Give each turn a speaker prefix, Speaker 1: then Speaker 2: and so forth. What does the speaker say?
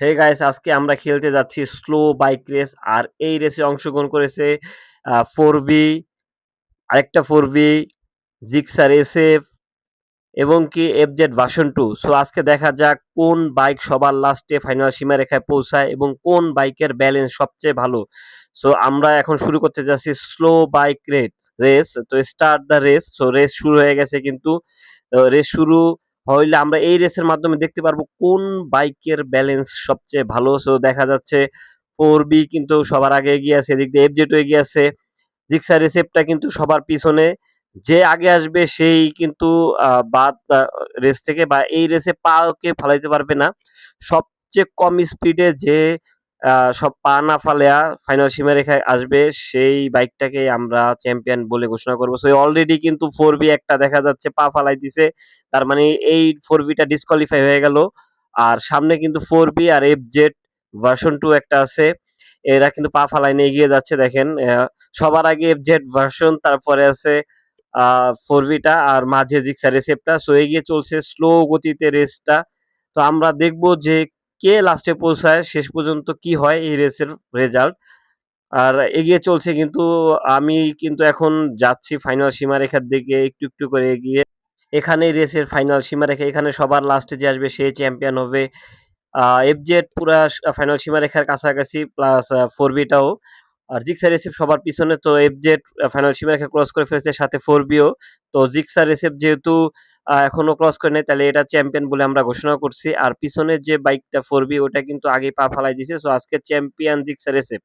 Speaker 1: Hey guys আজকে আমরা খেলতে যাচ্ছি স্লো বাইক রেস আর এই রেসে অংশগ্রহণ করেছে ফোর বি আরেকটা ফোর বি জিক্সার এসএফ এবং কি এফজেড ভার্সন টু সো আজকে দেখা যাক কোন বাইক সবার লাস্টে ফাইনাল সীমারেখায় পৌঁছায় এবং কোন বাইকের ব্যালেন্স সবচেয়ে ভালো। সো আমরা এখন শুরু করতে যাচ্ছি স্লো বাইক রেট রেস তো start the race so race শুরু হয়ে গেছে কিন্তু রেস শুরু হইলে আমরা এই রেসের মাধ্যমে দেখতে পারব কোন বাইকের ব্যালেন্স সবচেয়ে ভালো। সো দেখা যাচ্ছে ফোর বি কিন্তু সবার আগে এগিয়ে আছে, এদিক দিয়ে এফজেটও এগিয়ে আছে জিক্সার রেসেপটা কিন্তু সবার পিছনে। যে আগে আসবে সেই কিন্তু বাদ রেস থেকে বা এই রেসে পাকে ফালাইতে পারবে না। সবচেয়ে কম স্পিডে যে সব পা না ফালেয়া ফাইনাল সীমারেখায় আসবে। সেই বাইকটাকে আমরা চ্যাম্পিয়ন বলে ঘোষণা করব। সো অলরেডি কিন্তু ফোর বি একটা দেখা যাচ্ছে, পা ফালাই দিছে তার মানে এই ফোর বিটা ডিসকোয়ালিফাই হয়ে গেল। আর সামনে কিন্তু ফোর বি আর এফ জেড ভার্সন টু একটা আছে। এরা কিন্তু পা ফালাই নিয়ে এগিয়ে যাচ্ছে, দেখেন। সবার আগে এফ জেড ভার্সন তারপরে আছে ফোর বিটা আর মাঝে জিক্সা রেসেপটা সো এগিয়ে চলছে স্লো গতিতে রেসটা তো আমরা দেখব যে কে লাস্টে পৌঁছায়, শেষ পর্যন্ত কি হয় এই রেসের রেজাল্ট আর এগিয়ে চলছে কিন্তু আমি কিন্তু এখন যাচ্ছি ফাইনাল সীমারেখার দিকে, একটু একটু করে এগিয়ে। এখানেই রেসের ফাইনাল সীমারেখা, এখানে সবার লাস্টে যে আসবে সে চ্যাম্পিয়ন হবে। এফজেড পুরা ফাইনাল সীমারেখার কাছাকাছি প্লাস ফোর বিটাও আর জিক্সা রেসিপ সবার পিছনে তো এফ জেড ফাইনাল সীমারেখা ক্রস করে ফেলেছে সাথে ফোর বিও তো জিক্সা রেসিপ যেহেতু এখনও ক্রস করে নেই, তাহলে এটা চ্যাম্পিয়ন বলে আমরা ঘোষণা করছি। আর পিছনের যে বাইকটা ফোর বি ওটা কিন্তু আগে পা ফালাই দিছে সো আজকে চ্যাম্পিয়ন জিক্সা রেসিপ